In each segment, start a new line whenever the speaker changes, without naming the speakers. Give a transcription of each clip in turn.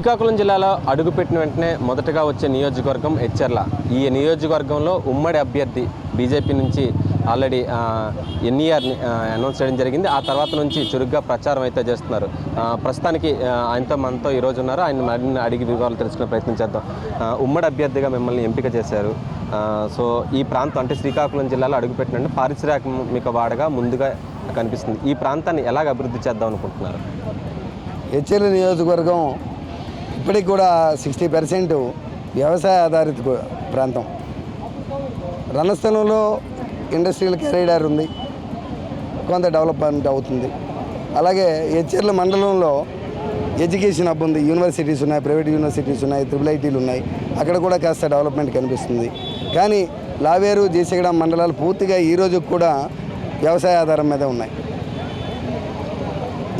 శ్రీకాకుళం జిల్లాలో అడుగుపెట్టిన వెంటనే మొదటగా వచ్చే నియోజకవర్గం హెచ్చర్ల. ఈ నియోజకవర్గంలో ఉమ్మడి అభ్యర్థి బీజేపీ నుంచి ఆల్రెడీ ఎన్ఈఆర్ని అనౌన్స్ చేయడం జరిగింది. ఆ తర్వాత నుంచి చురుగ్గా ప్రచారం అయితే చేస్తున్నారు. ప్రస్తుతానికి ఆయనతో మనతో ఈరోజు ఉన్నారు. ఆయన అడిగి వివరాలు తెలుసుకునే ప్రయత్నం చేద్దాం. ఉమ్మడి అభ్యర్థిగా మిమ్మల్ని ఎంపిక చేశారు. సో ఈ ప్రాంతం అంటే శ్రీకాకుళం జిల్లాలో అడుగుపెట్టినంటే పారిశ్రామిక వాడగా ముందుగా కనిపిస్తుంది. ఈ ప్రాంతాన్ని ఎలాగ అభివృద్ధి చేద్దాం అనుకుంటున్నారు?
హెచ్ఎల్ నియోజకవర్గం ఇప్పటికి కూడా సిక్స్టీ పర్సెంట్ వ్యవసాయ ఆధారిత ప్రాంతం. రణస్థలంలో ఇండస్ట్రియల్ క్యారీడార్ ఉంది. కొంత డెవలప్మెంట్ అవుతుంది. అలాగే హెచ్ఎల్ మండలంలో ఎడ్యుకేషన్ హబ్ ఉంది. యూనివర్సిటీస్ ఉన్నాయి ప్రైవేట్ యూనివర్సిటీస్ ఉన్నాయి త్రిబుల్ ఐటీలు ఉన్నాయి. అక్కడ కూడా కాస్త డెవలప్మెంట్ కనిపిస్తుంది. కానీ లావేరు జేసగడం మండలాలు పూర్తిగా ఈ రోజు కూడా వ్యవసాయ ఆధారం మీద ఉన్నాయి.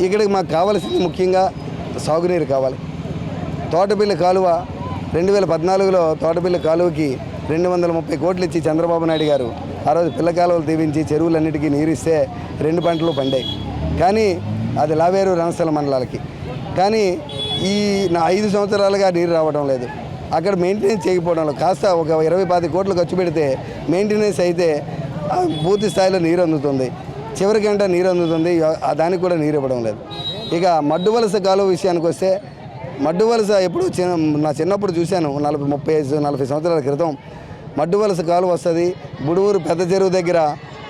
ఇక్కడికి మాకు కావాల్సింది ముఖ్యంగా సాగునీరు కావాలి. తోటపిల్లి కాలువ రెండు వేల పద్నాలుగులో తోటపిల్లి కాలువకి రెండు వందల ముప్పై కోట్లు ఇచ్చి చంద్రబాబు నాయుడు గారు. ఆ రోజు పిల్ల కాలువలు తీవించి చెరువులన్నిటికీ నీరు ఇస్తే రెండు పంటలు పండాయి. కానీ అది లావేరు రణస్థల మండలాలకి. కానీ ఈ నా ఐదు సంవత్సరాలుగా నీరు రావడం లేదు. అక్కడ మెయింటెనెన్స్ చేయకపోవడం కాస్త ఒక ఇరవై పాతి కోట్లు ఖర్చు పెడితే మెయింటెనెన్స్ అయితే పూర్తి స్థాయిలో నీరు అందుతుంది. చివరికంట నీరు అందుతుంది. దానికి కూడా నీరు ఇవ్వడం లేదు. ఇక మడ్డు వలస కాలువ విషయానికి వస్తే మడ్డు వలస ఎప్పుడు చిన్న నా చిన్నప్పుడు చూశాను నలభై ముప్పై ఐదు నలభై సంవత్సరాల క్రితం. మడ్డు వలస కాలువ వస్తుంది బుడువూరు పెద్ద చెరువు దగ్గర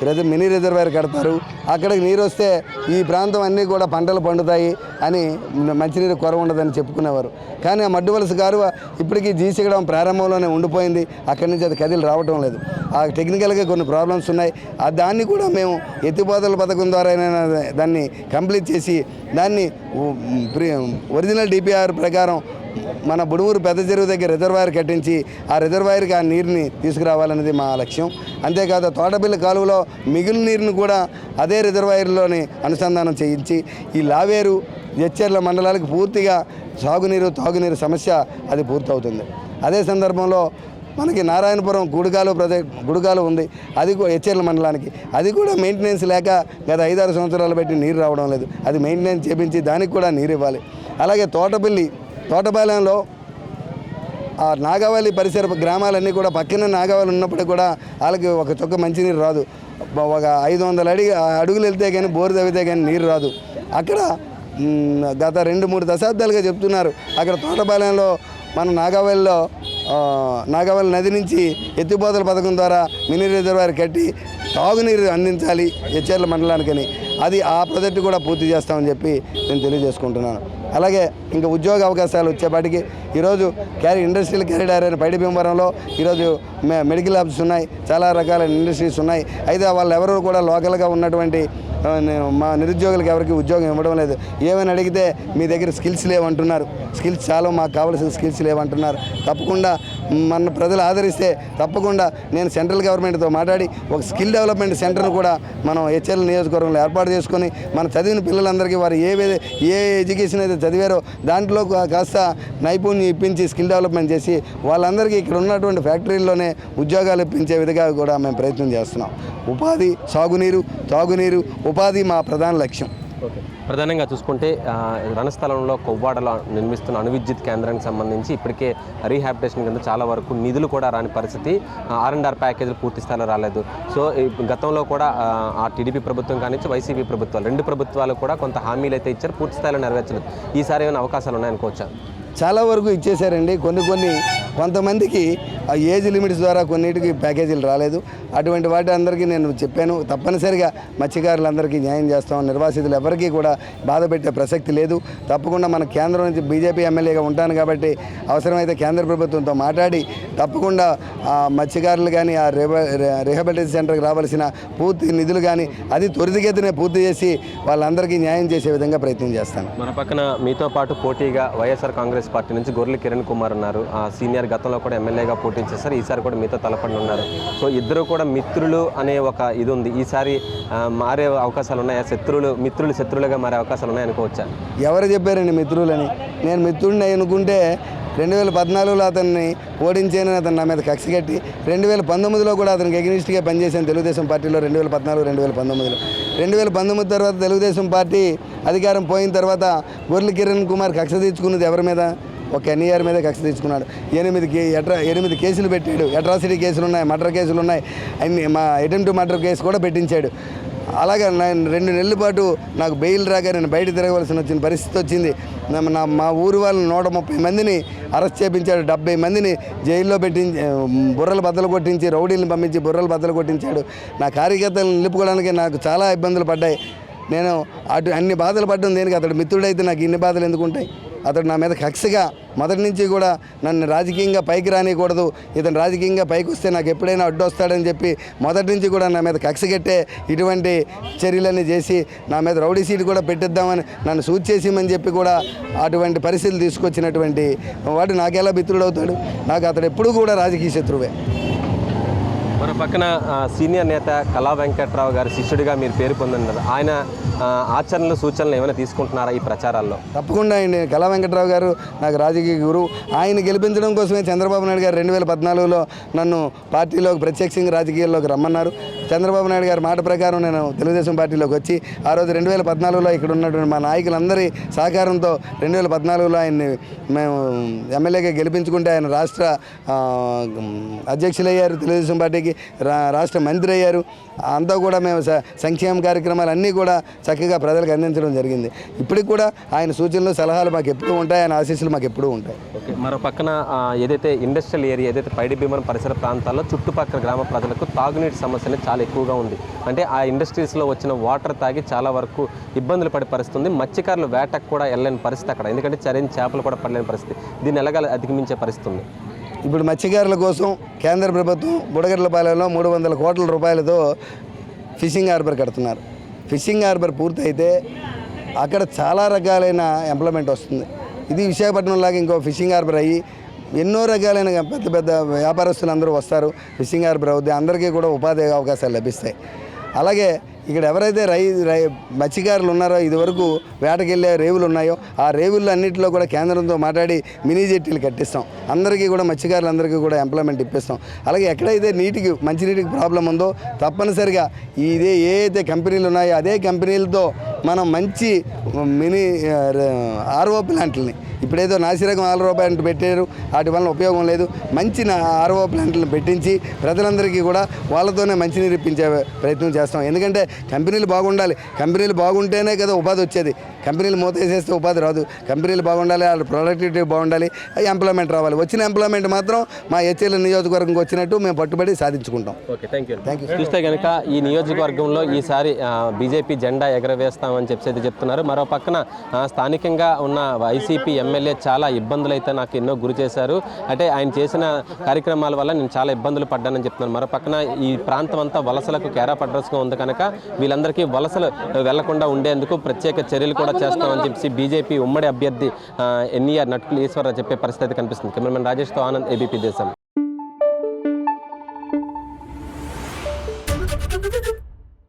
రిజర్ మినీ రిజర్వాయర్ కడతారు. అక్కడికి నీరు వస్తే ఈ ప్రాంతం అన్నీ కూడా పంటలు పండుతాయి అని మంచినీరు కొరవ ఉండదని చెప్పుకునేవారు. కానీ ఆ మడ్డు వలస గారు ఇప్పటికీ జీసిగడం ప్రారంభంలోనే ఉండిపోయింది. అక్కడి నుంచి అది కదిలి రావటం లేదు. ఆ టెక్నికల్గా కొన్ని ప్రాబ్లమ్స్ ఉన్నాయి. ఆ దాన్ని కూడా మేము ఎత్తిపోతల పథకం ద్వారా దాన్ని కంప్లీట్ చేసి దాన్ని ఒరిజినల్ డిపిఆర్ ప్రకారం మన బుడుమూరు పెద్ద చెరువు దగ్గర రిజర్వాయర్ కట్టించి ఆ రిజర్వాయర్కి ఆ నీరుని తీసుకురావాలనేది మా లక్ష్యం. అంతేకాదు తోటపిల్ల కాలువలో మిగిలిన నీరుని కూడా అదే రిజర్వాయర్లోని అనుసంధానం చేయించి ఈ లావేరు ఎచ్చర్ల మండలాలకు పూర్తిగా సాగునీరు తాగునీరు సమస్య అది పూర్తవుతుంది. అదే సందర్భంలో మనకి నారాయణపురం గుడికాలు ప్రదే గుడికాలు ఉంది. అది కూడా హెచ్ఎల్ మండలానికి. అది కూడా మెయింటెనెన్స్ లేక గత ఐదారు సంవత్సరాలు పెట్టి నీరు రావడం లేదు. అది మెయింటెనెన్స్ చేపించి దానికి కూడా నీరు ఇవ్వాలి. అలాగే తోటపల్లి తోటపాలెంలో ఆ నాగావళి పరిసర గ్రామాలన్నీ కూడా పక్కన నాగవల్లి ఉన్నప్పటికీ కూడా వాళ్ళకి ఒక చొక్క మంచినీరు రాదు. ఒక ఐదు వందల అడిగి అడుగులు వెళ్తే కానీ బోరు తవ్వితే కానీ నీరు రాదు. అక్కడ గత రెండు మూడు దశాబ్దాలుగా చెప్తున్నారు. అక్కడ తోటపాలెంలో మన నాగావళిలో నాగావళి నాగవల్లి నది నుంచి ఎత్తిపోతల పథకం ద్వారా మినీ రిజర్వాయర్ కట్టి తాగునీరు అందించాలి హెచ్ఆర్ల మండలానికని. అది ఆ ప్రాజెక్టు కూడా పూర్తి చేస్తామని చెప్పి నేను తెలియజేసుకుంటున్నాను. అలాగే ఇంకా ఉద్యోగ అవకాశాలు వచ్చేపాటికి ఈరోజు క్యారీ ఇండస్ట్రియల్ క్యారీడర్ అయిన పైడి భీమవరంలో ఈరోజు మెడికల్ ల్యాబ్స్ ఉన్నాయి. చాలా రకాల ఇండస్ట్రీస్ ఉన్నాయి. అయితే వాళ్ళు ఎవరు కూడా లోకల్గా ఉన్నటువంటి మా నిరుద్యోగులకు ఎవరికి ఉద్యోగం ఇవ్వడం లేదు. ఏమైనా అడిగితే మీ దగ్గర స్కిల్స్ లేవంటున్నారు. స్కిల్స్ చాలా మాకు కావాల్సిన స్కిల్స్ లేవంటున్నారు. తప్పకుండా మన ప్రజలు ఆదరిస్తే తప్పకుండా నేను సెంట్రల్ గవర్నమెంట్తో మాట్లాడి ఒక స్కిల్ డెవలప్మెంట్ సెంటర్ను కూడా మనం హెచ్ఎల్ నియోజకవర్గంలో ఏర్పాటు చేసుకొని మన చదివిన పిల్లలందరికీ వారు ఏ ఏ ఎడ్యుకేషన్ అయితే చదివారో దాంట్లో కాస్త నైపుణ్యం ఇప్పించి స్కిల్ డెవలప్మెంట్ చేసి వాళ్ళందరికీ ఇక్కడ ఉన్నటువంటి ఫ్యాక్టరీల్లోనే ఉద్యోగాలు ఇప్పించే విధంగా కూడా మేము ప్రయత్నం చేస్తున్నాం. ఉపాధి సాగునీరు తాగునీరు ఉపాధి మా ప్రధాన లక్ష్యం.
ప్రధానంగా చూసుకుంటే రణస్థలంలో కొవ్వాడలో నిర్మిస్తున్న అణు విద్యుత్ కేంద్రానికి సంబంధించి ఇప్పటికే రీహాబిటేషన్ కింద చాలా వరకు నిధులు కూడా రాని పరిస్థితి. ఆర్ అండ్ ఆర్ ప్యాకేజీలు పూర్తి స్థాయిలో రాలేదు. సో గతంలో కూడా ఆ, ఆ టీడీపీ ప్రభుత్వం కానించి వైసీపీ ప్రభుత్వాలు రెండు ప్రభుత్వాలు కూడా కొంత హామీలు అయితే ఇచ్చారు పూర్తి స్థాయిలో నెరవేర్చలేదు. ఈసారి ఏమైనా అవకాశాలు ఉన్నాయనుకోవచ్చా?
చాలా వరకు ఇచ్చేశారండి. కొన్ని కొన్ని కొంతమందికి ఆ ఏజ్ లిమిట్స్ ద్వారా కొన్నిటికి ప్యాకేజీలు రాలేదు. అటువంటి వాటి అందరికీ నేను చెప్పాను. తప్పనిసరిగా మత్స్యకారులందరికీ న్యాయం చేస్తాం నిర్వాసితులు ఎవరికీ కూడా బాధ పెట్టే ప్రసక్తి లేదు. తప్పకుండా మన కేంద్రం నుంచి బీజేపీ ఎమ్మెల్యేగా ఉంటాను కాబట్టి అవసరమైతే కేంద్ర ప్రభుత్వంతో మాట్లాడి తప్పకుండా ఆ మత్స్యకారులు కానీ ఆ రిహబ రిహబిలిటేషన్ సెంటర్కి రావాల్సిన పూర్తి నిధులు కానీ అది త్వరితగతినే పూర్తి చేసి వాళ్ళందరికీ న్యాయం చేసే విధంగా ప్రయత్నం చేస్తాను.
మన పక్కన మీతో పాటు పోటీగా వైఎస్ఆర్ కాంగ్రెస్ పార్టీ నుంచి గొర్రెల కిరణ్ కుమార్ ఉన్నారు. ఆ సీనియర్ గతంలో కూడా ఎమ్మెల్యేగా పోటీ చేశారు. ఈసారి కూడా మీతో తలపడి ఉన్నారు సో ఇద్దరు కూడా మిత్రులు అనే ఒక ఇది ఉంది. ఈసారి మారే అవకాశాలు ఉన్నాయా? శత్రువులు మిత్రులు శత్రువులుగా మారే అవకాశాలు ఉన్నాయనుకోవచ్చా
ఎవరు చెప్పారండి మిత్రులని? నేను మిత్రుడిని అనుకుంటే రెండు వేల పద్నాలుగులో అతన్ని ఓడించానని అతను నా మీద కక్ష కట్టి రెండు వేల పంతొమ్మిదిలో కూడా అతనికి ఎగ్నిస్ట్గా పనిచేశాను తెలుగుదేశం పార్టీలో రెండు వేల పద్నాలుగు రెండు వేల పంతొమ్మిదిలో. రెండు వేల పంతొమ్మిది తర్వాత తెలుగుదేశం పార్టీ అధికారం పోయిన తర్వాత గొర్రెల కిరణ్ కుమార్ కక్ష తీర్చుకున్నది ఎవరి మీద? ఒక ఎన్ఈఆర్ మీద కక్ష తెచ్చుకున్నాడు ఎనిమిది కే ఎట్రా ఎనిమిది కేసులు పెట్టాడు. అట్రాసిటీ కేసులు ఉన్నాయి మర్డర్ కేసులు ఉన్నాయి అన్ని మా అటెంప్ట్ మర్డర్ కేసు కూడా పెట్టించాడు. అలాగే నేను రెండు నెలల పాటు నాకు బెయిల్ రాక నేను బయట తిరగవలసిన వచ్చిన పరిస్థితి వచ్చింది. నా- మా ఊరు వాళ్ళని నూట ముప్పై మందిని అరెస్ట్ చేపించాడు. డెబ్బై మందిని జైల్లో పెట్టించి బుర్రలు బద్దలు కొట్టించి రౌడీలను పంపించి బుర్రలు బద్దలు కొట్టించాడు. నా కార్యకర్తలను నిలుపుకోవడానికి నాకు చాలా ఇబ్బందులు పడ్డాయి. నేను అటు అన్ని బాధలు పడ్డం దేనికి? అతడు మిత్రుడైతే నాకు ఇన్ని బాధలు ఎందుకు ఉంటాయి? అతడు నా మీద కక్షగా మొదటి నుంచి కూడా నన్ను రాజకీయంగా పైకి రానియకూడదు. ఇతను రాజకీయంగా పైకి వస్తే నాకు ఎప్పుడైనా అడ్డొస్తాడని చెప్పి మొదటి నుంచి కూడా నా మీద కక్షగట్టే ఇటువంటి చర్యలన్నీ చేసి నా మీద రౌడీ సీట్ కూడా పెట్టిద్దామని నన్ను సూట్ చేసేమని చెప్పి కూడా అటువంటి పరిస్థితులు తీసుకొచ్చినటువంటి వాడు నాకెలా మిత్రుడు అవుతాడు నాకు అతడు ఎప్పుడూ కూడా రాజకీయ శత్రువే.
మన పక్కన సీనియర్ నేత కళా వెంకట్రావు గారి శిష్యుడిగా మీరు పేరు పొందినారు ఆయన ఆచరణలు సూచనలు ఏమైనా తీసుకుంటున్నారా ఈ ప్రచారాల్లో?
తప్పకుండా అండి. కళా వెంకట్రావు గారు నాకు రాజకీయ గురువు. ఆయన గెలిపించడం కోసమే చంద్రబాబు నాయుడు గారు రెండు వేల పద్నాలుగులో నన్ను పార్టీలోకి ప్రత్యక్షంగా రాజకీయాల్లోకి రమ్మన్నారు. చంద్రబాబు నాయుడు గారి మాట ప్రకారం నేను తెలుగుదేశం పార్టీలోకి వచ్చి ఆ రోజు రెండు వేల పద్నాలుగులో ఇక్కడ ఉన్నటువంటి మా నాయకులందరి సహకారంతో రెండు వేల పద్నాలుగులో ఆయన్ని మేము ఎమ్మెల్యేగా గెలిపించుకుంటే ఆయన రాష్ట్ర అధ్యక్షులయ్యారు తెలుగుదేశం పార్టీకి రా రాష్ట్ర మంత్రి అయ్యారు. అంతా కూడా మేము సంక్షేమ కార్యక్రమాలు అన్నీ కూడా చక్కగా ప్రజలకు అందించడం జరిగింది. ఇప్పటికి కూడా ఆయన సూచనలు సలహాలు మాకు ఎప్పుడూ ఉంటాయి ఆయన ఆశీస్సులు మాకు ఎప్పుడూ ఉంటాయి.
ఓకే మరో పక్కన ఏదైతే ఇండస్ట్రియల్ ఏరియా ఏదైతే పైడి భీమన్ పరిసర ప్రాంతాల్లో చుట్టుపక్కల గ్రామ ప్రజలకు తాగునీటి సమస్యలు చాలా చాలా ఎక్కువగా ఉంది. అంటే ఆ ఇండస్ట్రీస్లో వచ్చిన వాటర్ తాగి చాలా వరకు ఇబ్బందులు పడే పరిస్థితి ఉంది మత్స్యకారులు వేటకు కూడా వెళ్ళలేని పరిస్థితి అక్కడ. ఎందుకంటే చరైన చేపలు కూడా పడలేని పరిస్థితి. దీన్ని ఎలాగ అధిగమించే పరిస్థితి ఉంది
ఇప్పుడు మత్స్యకారుల కోసం కేంద్ర ప్రభుత్వం బుడగట్లపాలెంలో మూడు వందల కోట్ల రూపాయలతో ఫిషింగ్ హార్బర్ కడుతున్నారు. ఫిషింగ్ హార్బర్ పూర్తయితే అక్కడ చాలా రకాలైన ఎంప్లాయ్మెంట్ వస్తుంది. ఇది విశాఖపట్నం లాగా ఇంకో ఫిషింగ్ హార్బర్ అయ్యి ఎన్నో రకాలైన పెద్ద పెద్ద వ్యాపారస్తులు అందరూ వస్తారు. ఫిషింగ్ హార్బర్ అవుద్ది అందరికీ కూడా ఉపాధి అవకాశాలు లభిస్తాయి. అలాగే ఇక్కడ ఎవరైతే రై రై మత్స్యకారులు ఉన్నారో ఇదివరకు వేటకెళ్ళే రేవులు ఉన్నాయో ఆ రేవుల్లో అన్నింటిలో కూడా కేంద్రంతో మాట్లాడి మినీ జెట్టీలు కట్టిస్తాం. అందరికీ కూడా మత్స్యకారులందరికీ కూడా ఎంప్లాయ్మెంట్ ఇప్పిస్తాం. అలాగే ఎక్కడైతే నీటికి మంచినీటికి ప్రాబ్లం ఉందో తప్పనిసరిగా ఇదే ఏ అయితే కంపెనీలు ఉన్నాయో అదే కంపెనీలతో మనం మంచి మినీ ఆర్ఓ ప్లాంట్లని. ఇప్పుడేదో నాసిరకం ఆర్ఓ ప్లాంట్ పెట్టారు వాటి వలన ఉపయోగం లేదు. మంచి ఆర్ఓ ప్లాంట్లను పెట్టించి ప్రజలందరికీ కూడా వాళ్ళతోనే మంచినీరు ఇప్పించే ప్రయత్నం చేస్తాం. ఎందుకంటే కంపెనీలు బాగుండాలి. కంపెనీలు బాగుంటేనే కదా ఉపాధి వచ్చేది. కంపెనీలు మూతేసేస్తే ఉపాధి రాదు. కంపెనీలు బాగుండాలి వాళ్ళ ప్రొడక్టివిటీ బాగుండాలి ఎంప్లాయ్మెంట్ రావాలి. వచ్చిన ఎంప్లాయ్మెంట్ మాత్రం మా హెచ్ఎల్ నియోజకవర్గంకి వచ్చినట్టు మేము పట్టుబడి సాధించుకుంటాం.
చూస్తే కనుక ఈ నియోజకవర్గంలో ఈసారి బీజేపీ జెండా ఎగరవేస్తామని చెప్పి అయితే చెప్తున్నారు. మరో పక్కన స్థానికంగా ఉన్న వైసీపీ ఎమ్మెల్యే చాలా ఇబ్బందులు అయితే నాకు ఎన్నో గురి చేశారు. అంటే ఆయన చేసిన కార్యక్రమాల వల్ల నేను చాలా ఇబ్బందులు పడ్డానని చెప్తున్నాను మరో పక్కన ఈ ప్రాంతం అంతా వలసలకు కేరా పడ్రస్గా ఉంది కనుక వీళ్ళందరికీ వలసలు వెళ్ళకుండా ఉండేందుకు ప్రత్యేక చర్యలు కూడా చేస్తామని చెప్పి బీజేపీ ఉమ్మడి అభ్యర్థి ఎన్ఈఆర్ నటుకులు ఈశ్వరరావు చెప్పే పరిస్థితి కనిపిస్తుంది. కెమెరామెన్ రాజేష్తో ఆనంద్ ఏబీపీ దేశం.